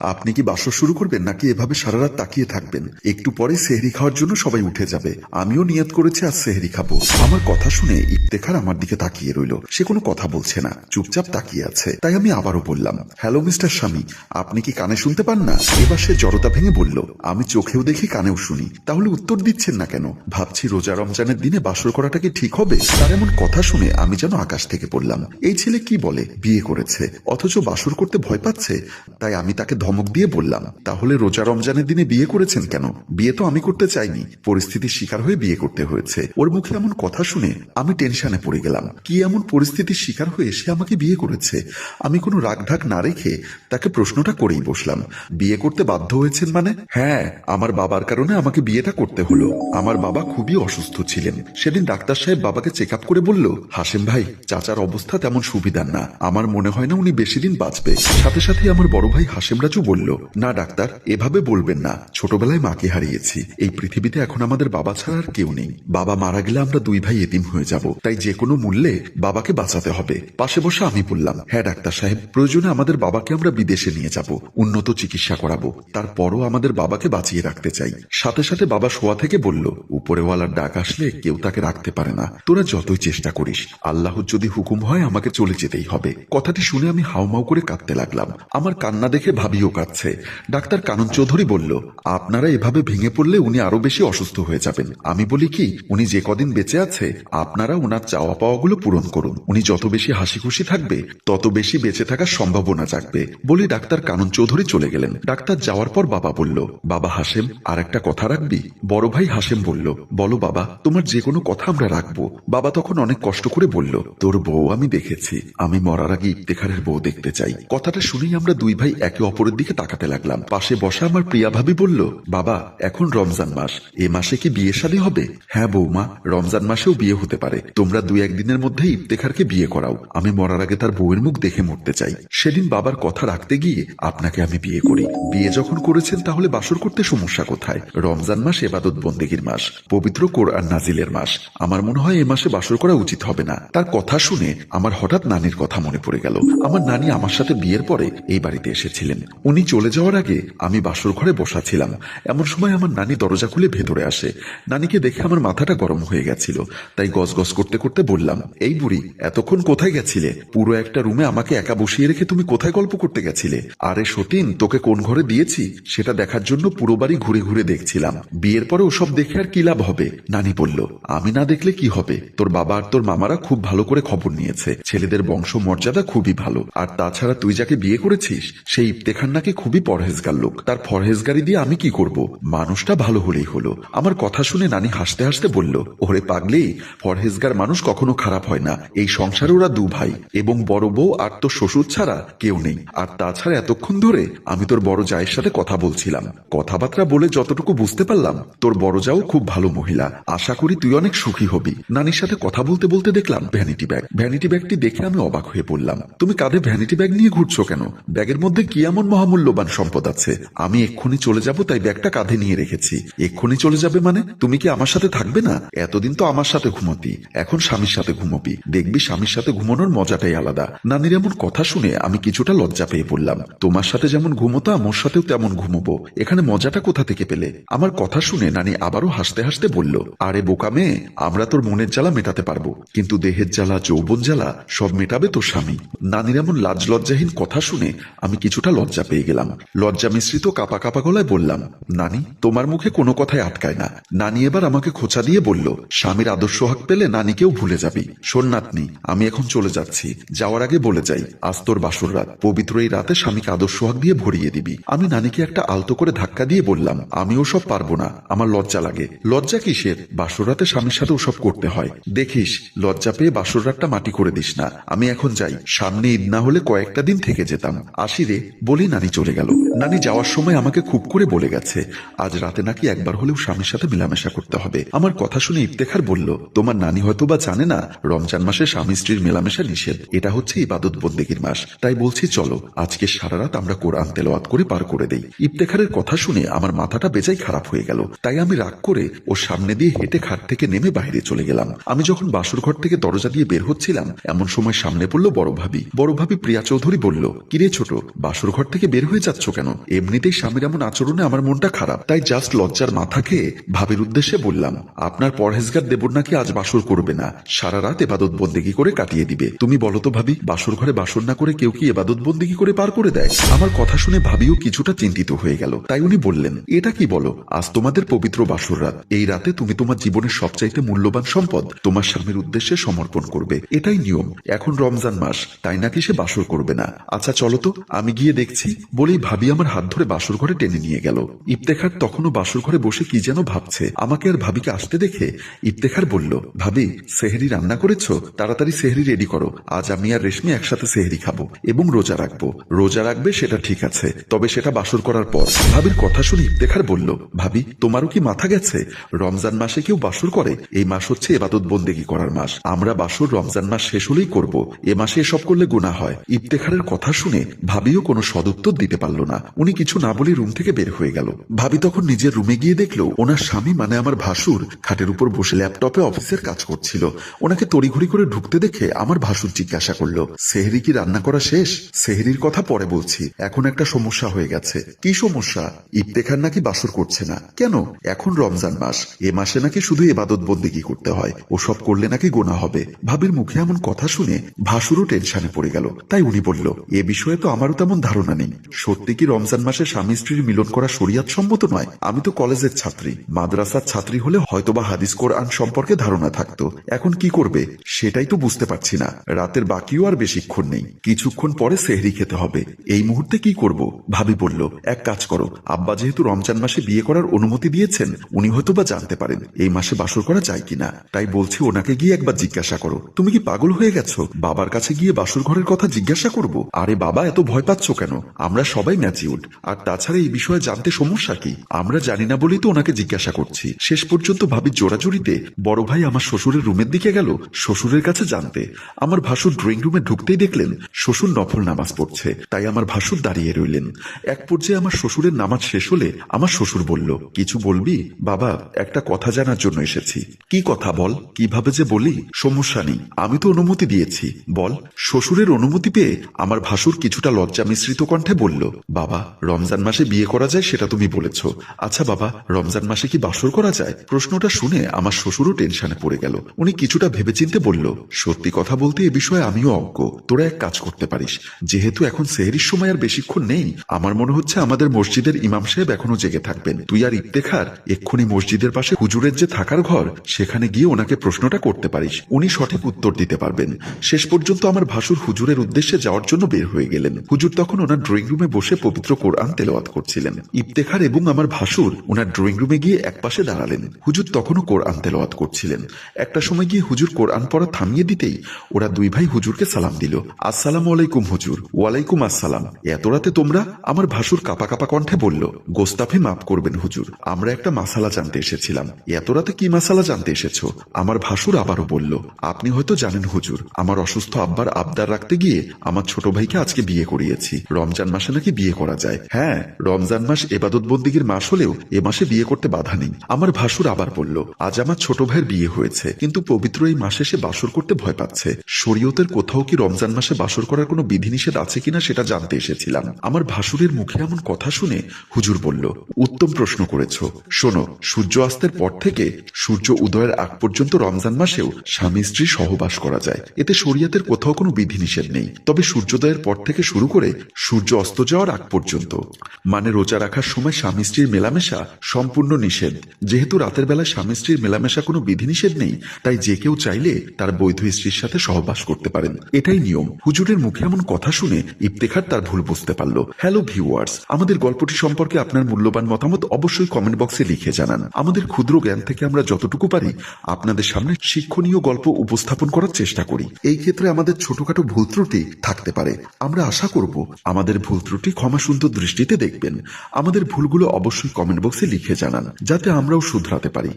আপনি কি বাসর শুরু করবেন নাকি এভাবে সারা রাত তাকিয়ে থাকবেন? একটু পরে সেহরি খাওয়ার জন্য সবাই উঠে যাবে। আমিও নিয়ত করেছি, আজ সেহরি খাব। আমার কথা শুনে ইফতেখার আমার দিকে তাকিয়ে রইল। সে কোনো কথা বলছে না, চুপচাপ তাকিয়ে আছে। তাই আমি আবারও বললাম, হ্যালো, মিস্টার স্বামী, আপনি কি কানে শুনতে পান না? এবার সে জড়তা ভেঙে বলল, আমি চোখেও দেখি, কানেও শুনি। তাহলে উত্তর দিচ্ছেন না কেন? ভাবছি রোজা রমজানের দিনে বাসর করাটা কি ঠিক হবে? তার এমন কথা শুনে আমি যেন আকাশ থেকে পড়লাম। এই ছেলে কি বলে? বিয়ে করেছে, অথচ বাসর করতে ভয় পাচ্ছে। তাই আমি তাকে ধমক দিয়ে বললাম, তাহলে রোজা রমজানের দিনে বিয়ে করেছেন কেন? বিয়ে তো আমি করতে চাইনি। পরিস্থিতির শিকার হয়ে বিয়ে করতে হয়েছে। ওর মুখে এমন কথা শুনে আমি টেনশনে পড়ে গেলাম। কি এমন পরিস্থিতির শিকার হয়ে সে আমাকে বিয়ে করেছে? আমি কোনো রাগঢাক না রেখে তাকে প্রশ্নটা করেই বসলাম। বিয়ে করতে বাধ্য হয়েছেন মানে? হ্যাঁ আমার বাবার কারণে আমাকে বিয়েটা করতে হলো। আমার বাবা খুবই অসুস্থ ছিলেন। সেদিন ডাক্তার সাহেব বাবাকে চেক আপ করে বলল হাসেম ভাই, চাচার অবস্থা তেমন সুবিধার না। আমার মনে হয় না উনি বেশি দিন বাঁচবে। সাথে সাথে আমার বড় ভাই হাসেম রাজু বলল, না, ডাক্তার, এভাবে বলবেন না। ছোটবেলায় মাকে হারিয়েছি। এই পৃথিবীতে এখন আমাদের বাবা ছাড়া আর কেউ নেই। বাবা মারা গেলে আমরা দুই ভাই এতিম হয়ে যাব। তাই যে কোনো মূল্যে বাবাকে বাঁচাতে হবে। পাশে বসে আমি বললাম হ্যাঁ ডাক্তার সাহেব, প্রয়োজনে আমাদের বাবাকে আমরা বিদেশে নিয়ে যাব, উন্নত চিকিৎসা করাবো। তারপরও আমাদের বাবাকে বাঁচিয়ে রাখতে চাই। সাথে সাথে বাবা শোয়া থেকে বলল, উপরেওয়ালার ডাক আসলে কেউ তাকে রাখতে পারে না। তোরা যতই চেষ্টা করিস, আল্লাহর যদি হুকুম হয়, আমাকে চলে যেতেই হবে। কথাটি শুনে আমি হাউমাউ করে কাঁদতে লাগলাম। আমার কান্না দেখে ভাবিও কাঁদছে ডাক্তার কানন চৌধুরী বলল, আপনারা এভাবে ভেঙে পড়লে উনি আরও বেশি অসুস্থ হয়ে যাবেন। আমি বলি কি, উনি যে কদিন বেঁচে আছে, আপনারা ওনার চাওয়া পাওয়াগুলো পূরণ করুন। উনি যত বেশি হাসি খুশি থাকবে, তত বেশি বেঁচে থাকার সম্ভাবনা জাগবে। বলে ডাক্তার কানন চৌধুরী চলে গেলেন। ডাক্তার যাওয়ার পর বাবা বলল, বাবা হাসেম আর একটা কথা রাখবি? বড় ভাই হাসেম বলল, বলো বাবা, তোমার যে কোনো কথা আমরা রাখব। বাবা তখন অনেক কষ্ট করে বলল, তোর বউ আমি দেখেছি। আমি মরার আগে ইফতেখারের বউ দেখতে চাই। কথাটা শুনেই আমরা দুই ভাই একে অপরের দিকে তাকাতে লাগলাম। পাশে বসা আমার প্রিয়া ভাবি বলল, বাবা, এখন রমজান মাস। এ মাসে কি বিয়ে শাদী হবে? হ্যাঁ বৌমা, রমজান মাসেও বিয়ে হতে পারে। তোমরা দুই একদিনের মধ্যে ইফতেখারকে বিয়ে করাও। আমি মরার আগে তার বউয়ের মুখ দেখে মরতে চাই। সেদিন বাবার কথা রাখতে গিয়ে আপনাকে আমি বিয়ে করি। বিয়ে যখন করেছেন তাহলে বাসর করতে সমস্যা কোথায়? রমজান মাস এবাদত বন্দেগীর মাস, পবিত্র কোরআন নাজিলের মাস। আমার মনে হয় এ মাসে বাসর করা উচিত হবে না। তার কথা শুনে আমার হঠাৎ নানির কথা মনে পড়ে গেল। আমার নানি আমার সাথে বিয়ের পরে এই বাড়িতে এসেছিলেন। উনি চলে যাওয়ার আগে আমি বাসর ঘরে বসা ছিলাম। এমন সময় আমার নানি দরজা খুলে ভেতরে আসে। নানিকে দেখে আমার মাথাটা গরম হয়ে গেছিল। তাই গজগজ করতে করতে বললাম, এই বুড়ি, এতক্ষণ কোথায় গেছিলে? পুরো একটা রুমে আমাকে একা বসিয়ে রেখে তুমি কোথায় গল্প করতে গেছিলে? আরে সতীন, তোকে কোন ঘরে দিয়েছি? সেটা দেখার জন্য পুরো বাড়ি ঘুরে ঘুরে দেখছিলাম। বিয়ের পরে ওসব দেখে আর কি লাভ হবে? নানি বলল, আমি না দেখলে কি হবে? তোর বাবা আর তোর মামারা খুব ভালো করে খবর নিয়েছে। ছেলেদের বংশ মর্যাদা খুবই ভালো। আর তাছাড়া তুই যাকে বিয়ে করেছিস, সেই ইফতেখান নাকি খুবই পরহেজগার লোক। তার পরহেজগারি দিয়ে আমি কি করব? মানুষটা ভালো হলেই হলো। আমার কথা শুনে নানি হাসতে হাসতে বলল, ওরে পাগলি, পরহেজগার মানুষ কখনো খারাপ হয় না। এই সংসারে ওরা দু ভাই, এবং বড় বউ আর তোর শ্বশুর ছাড়া কেউ নেই। আর তাছাড়া এতক্ষণ ধরে আমি তোর বড় জায়ের সাথে কথা বলছিলাম। কথাবার্তা বলে যতটুকু বুঝতে পারলাম, তোর বড় যাও খুব ভালো মহিলা। আশা করি তুই অনেক সুখী হবি। নানির সাথে কথা বলতে বলতে দেখলাম, ভ্যানিটি ব্যাগ। ভ্যানিটি ব্যাগটি দেখে আমি অবাক হয়ে পড়লাম, তুমি কাঁধে ভ্যানিটি ব্যাগ নিয়ে ঘুরছো কেন? ব্যাগের মধ্যে কি এমন মহামূল্যবান সম্পদ আছে। আমি এক্ষুনি চলে যাব, তাই ব্যাগটা কাঁধে নিয়ে রেখেছি। এক্ষুনি চলে যাবে মানে? তুমি কি আমার সাথে থাকবে না? এতদিন তো আমার সাথে ঘুমতি। এখন স্বামীর সাথে ঘুমবি। দেখবি, স্বামীর সাথে ঘুমানোর মজাটাই আলাদা। নানির এমন কথা শুনে আমি কিছুটা লজ্জা পেয়ে পড়লাম। তোমার সাথে যেমন ঘুমোতাম, ওর সাথেও তেমন ঘুমবো। এখানে মজাটা কোথা থেকে পেলে? আমার কথা শুনে নানি আবারও হাসতে হাসতে বলল, আরে বোকা মেয়ে, আমরা তোর মনের জ্বালা মেটাতে পারব। কিন্তু দেহের জ্বালা, যৌবন জ্বালা, সব মেটাবে তোর স্বামী। নানির এমন লাজ লজ্জাহীন কথা শুনে আমি কিছুটা লজ্জা পেয়ে গেলাম। লজ্জা মিশ্রিত কাপা কাপা গলায় বললাম, নানি, তোমার মুখে কোনো কথাই আটকায় না। নানি এবার আমাকে খোঁচা দিয়ে বলল, স্বামীর আদর্শ হাক পেলে নানিকেও ভুলে যাবি। শোন নাতনি, আমি এখন চলে যাচ্ছি। যাওয়ার আগে বলে যাই, আজ তোর বাসর রাত। পবিত্র এই রাতে স্বামীকে আদর্শ হাক দিয়ে ভরিয়ে দিবি। আমি নানিকে একটা আলতো করে ধাক্কা দিয়ে বললাম আমি ওসব পারব না, আমার লজ্জা লাগে। লজ্জা কিসের? বাসর রাতে স্বামীর সাথে ওসব করতে হয়। দেখিস, লজ্জা পেয়ে বাসর রাতটা মাটি করে দিস না। আমি এখন যাই, সামনে ঈদ না হলে কয়েকটা দিন থেকে যেতাম। আসি রে, বলি নানি চলে গেল। নানি যাওয়ার সময় আমাকে খুব করে বলে গেছে, আজ রাতে নাকি একবার হলেও স্বামীর সাথে মেলামেশা করতে হবে। আমার কথা শুনে ইফতেখার বলল, তোমার নানি হয়তো বা জানে না, রমজান মাসে স্বামী স্ত্রীর মেলামেশা নিষেধ। এটা হচ্ছে ইবাদত বন্দেগীর মাস। তাই বলছি চলো, আজকে সারা রাত আমরা কোরআন তেলাওয়াত করে পার করে দেই। ইফতেখারের কথা শুনে আমার মাথাটা বেজাই খারাপ হয়ে গেল। তাই আমি রাগ করে ওর সামনে দিয়ে হেঁটে খাট থেকে নেমে বাইরে চলে গেলাম। আমি যখন বাসর ঘর থেকে দরজা দিয়ে বের হচ্ছিলাম, এমন সময় সামনে পড়ল বড় ভাবি। বড় ভাবি প্রিয়া চৌধুরী বলল, কিরে ছোট বাসর ঘর থেকে বের হয়ে যাচ্ছ কেন? এমনিতেই স্বামীর এমন আচরণে আমার মনটা খারাপ, তাই জাস্ট লজ্জার মাথা খেয়ে ভাবির উদ্দেশ্যে বললাম, আপনার পরহেজগার দেবর নাকি আজ বাসর করবে না? সারা রাত এবাদত বন্দেগি করে কাটিয়ে দিবে। তুমি বলো তো ভাবি, বাসর ঘরে বাসর না করে কেউ কি এবাদত বন্দেগি করে পার করে দেয়? আমার কথা শুনে ভাবিও কিছুটা চিন্তিত হয়ে গেল, তাই উনি বললেন, এটা কি বলো, আজ তোমাদের পবিত্র বাসর রাত। এই রাতে তুমি তোমার জীবনের সবচাইতে মূল্যবান সম্পদ তোমার স্বামীর উদ্দেশ্যে সমর্পণ করবে। এটাই নিয়ম। এখন রমজান মাস, তাই নাকি সে বাসর করবে না? আচ্ছা চলো তো, আমি গিয়ে দেখছি। বলেই ভাবি আমার হাত ধরে বাসর ঘরে টেনে নিয়ে গেল। ইফতেখার তখনও বাসর ঘরে বসে কি যেন ভাবছে। আমাকে আর ভাবিকে আসতে দেখে ইফতেখার বলল, ভাবি, সেহেরি রান্না করেছ? তাড়াতাড়ি সেহেরি রেডি করো। আজ আমি আর রেশমি একসাথে সেহেরি খাব এবং রোজা রাখব। রোজা রাখবে সেটা ঠিক আছে, তবে সেটা বাসর করার পর। ভাবির কথা শুনে ইফতেখার বলল, ভাবি, তোমারও কি মাথা গেছে? রমজান মাসে কেউ বাসর করে? এই মাস হচ্ছে এবাদত বন্দেগি করার মাস। আমরা বাসর রমজান মাস শেষ হলেই করব। এ মাসে এসব করলে গুণা হয়। ইফতেখারের কথা শুনে ভাবিও কোনো সদুত্তর দিতে পারল না। উনি কিছু না বলে রুম থেকে বের হয়ে গেল। ভাবি তখন নিজের রুমে গিয়ে দেখল, ওনার স্বামী মানে আমার ভাসুর, খাটের উপর বসে ল্যাপটপে অফিসের কাজ করছিল। ওনাকে তড়িঘড়ি করে ঢুকতে দেখে আমার ভাসুর জিজ্ঞাসা করল, সেহেরি কি রান্না করা শেষ? সেহেরির কথা পরে বলছি, এখন একটা সমস্যা হয়ে গেছে। কি সমস্যা? ইফতেখার নাকি বাসর করছে না। কেন? এখন রমজান মাস। এ মাসে নাকি শুধু এবাদত বন্দিগি করতে হয়। ওসব করলে নাকি গোনা হবে। ভাবির মুখে এমন কথা শুনে ভাসুরও টেনশনে পড়ে গেল। তাই উনি বলল, এ বিষয়ে তো আমারও তেমন ধারণা নেই। সত্যি কি রমজান মাসে স্বামী স্ত্রীর মিলন করা শরিয়াত সম্মত নয়? আমি তো কলেজের ছাত্রী। মাদ্রাসার ছাত্রী হলে হয়তোবা হাদিস কোরআন সম্পর্কে ধারণা থাকতো। এখন কি করবে? সেটাই তো বুঝতে পারছি না। রাতের বাকিও আর বেশিক্ষণ নেই। কিছুক্ষণ পরে সেহরি খেতে হবে। এই মুহূর্তে কি করব? ভাবি বলল, এক কাজ করো। আব্বা যেহেতু রমজান মাসে বিয়ে করার অনুমতি দিয়েছেন, উনি হয়তো বা জানতে পারেন, এই মাসে বাসর করা যায় কিনা। তাই বলছি ওনাকে গিয়ে একবার জিজ্ঞাসা করো। তুমি কি পাগল হয়ে গেছো? বাবার কাছে গিয়ে বাসর ঘরের কথা জিজ্ঞাসা করব? আরে বাবা, এত ভয় পাচ্ছ কেন? আমরা সবাই ম্যাচিউড। আর তাছাড়া এই বিষয়ে জানতে সমস্যা কি? আমরা জানি না বলেই তো ওনাকে জিজ্ঞাসা করছি। শেষ পর্যন্ত ভাবি জোড়াজুড়িতে, বড় ভাই আমার শ্বশুরের রুমের দিকে গেল, শ্বশুরের কাছে জানতে। আমার ভাসুর ড্রয়িং রুমে ঢুকতেই দেখলেন, শ্বশুর নফল নামাজ পড়ছে। তাই আমার ভাসুর দাঁড়িয়ে রইলেন। এক পর্যায়ে আমার শ্বশুরের নামাজ শেষ হলে আমার শ্বশুর বলল, কিছু বলবি? বাবা, একটা কথা জানার জন্য এসেছি। কি কথা বল? কীভাবে যে বলি? সমস্যা নেই। আমি তো অনুমতি দিয়েছি। বল, শ্বশুরের অনুমতি পেয়ে আমার ভাসুর কিছুটা লজ্জা মিশ্রিত কণ্ঠে বলল, বাবা, রমজান মাসে বিয়ে করা যায় সেটা তুমি বলেছ। আচ্ছা বাবা, রমজান মাসে কি বাসর করা যায়? প্রশ্নটা শুনে আমার শ্বশুরও টেনশনে পড়ে গেল। উনি কিছুটা ভেবেচিন্তে বলল, সত্যি কথা বলতে এ বিষয়ে আমিও অজ্ঞ। তোরা এক কাজ করতে পারিস। যেহেতু এখন সেহেরির সময় আর বেশিক্ষণ নেই, আমার মনে হচ্ছে আমাদের মসজিদের ইমাম সাহেব এখনও জেগে থাকবেন। তুই আর ইফতেখার, এক্ষুনি মসজিদের পাশে হুজুরের যে থাকার ঘর, সেখানে গিয়ে ওনাকে প্রশ্নটা করতে পারিস। উনি সঠিক উত্তর দিতে পারবেন। শেষ পর্যন্ত আমার ভাসুর হুজুরের উদ্দেশ্যে যাওয়ার জন্য বের হয়ে গেলেন। হুজুর তখন ওনার রুমে বসে পবিত্র কোরআন তেলাওয়াত করছিলেন। ইফতেখার এবং আমার ভাসুর, ওনার ড্রয়িং রুমে গিয়ে একপাশে দাঁড়ালেন। হুজুর তখনও কোরআন তেলাওয়াত করছিলেন। একটা সময় গিয়ে হুজুর কোরআন পড়া থামিয়ে দিতেই ওরা দুই ভাই হুজুরকে সালাম দিল। আসসালাম আলাইকুম হুজুর। ওয়ালাইকুম আসসালাম। এত রাতে তোমরা? আমার ভাসুর কাপা কাপা কণ্ঠে বলল, গোস্তাফে মাফ করবেন হুজুর। আমরা একটা মাসালা জানতে এসেছিলাম। এত রাতে কি মাসালা জানতে এসেছ? আমার ভাসুর আবারও বলল, আপনি হয়তো জানেন হুজুর, আমার অসুস্থ আব্বার আবদার রাখতে গিয়ে আমার ছোট ভাইকে আজকে বিয়ে করিয়েছি। রমজান মাসে নাকি বিয়ে করা যায়। হ্যাঁ রমজান মাস এবাদত বন্দিগির মাস হলেও এ মাসে বিয়ে করতে বাধা নেই। আমার ভাসুর আবার বলল, আজ আমার ছোট ভাইয়ের বিয়ে হয়েছে, কিন্তু পবিত্র এই মাসে সে বাসর করতে ভয় পাচ্ছে। শরীয়তের কোথাও কি রমজান মাসে বাসর করার কোনো বিধিনিষেধ আছে কিনা সেটা জানতে এসেছিলাম। আমার ভাসুরের মুখে এমন কথা শুনে হুজুর বলল, উত্তম প্রশ্ন করেছ। শোনো, সূর্য অস্তের পর থেকে সূর্য উদয়ের আগ পর্যন্ত রমজান মাসেও স্বামী স্ত্রী সহবাস করা যায়। এতে শরীয়তের কোথাও কোনো বিধিনিষেধ নেই। তবে সূর্যোদয়ের পর থেকে শুরু করে সূর্য অস্ত যাওয়ার আগ পর্যন্ত। মানে রোজা রাখার সময় স্বামী স্ত্রীর মেলামেশা সম্পূর্ণ নিষেধ। যেহেতু রাতের বেলায় স্বামী স্ত্রীর মেলামেশা কোনো বিধিনিষেধ নেই, তাই যে কেউ চাইলে তার বৈধ স্ত্রীর সাথে সহবাস করতে পারেন। এটাই নিয়ম। হুজুরের মুখে এমন কথা শুনে ইফতেখার তার ভুল বুঝতে পারল। হ্যালো ভিউয়ার্স, আমাদের গল্পটি সম্পর্কে আপনার মূল্যবান মতামত অবশ্যই কমেন্ট বক্সে লিখে জানান। আমাদের ক্ষুদ্র জ্ঞান থেকে আমরা যতটুকু পারি, আপনাদের সামনে শিক্ষণীয় গল্প উপস্থাপন করার চেষ্টা করি। এই ক্ষেত্রে আমাদের ছোটখাটো ভুল ত্রুটি থাকতে পারে। আমরা আশা করব, আমাদের ভুল ত্রুটি ক্ষমা সুন্দর দৃষ্টিতে দেখবেন। আমাদের ভুলগুলো অবশ্যই কমেন্ট বক্সে লিখে জানান, যাতে আমরাও শুধরাতে পারি।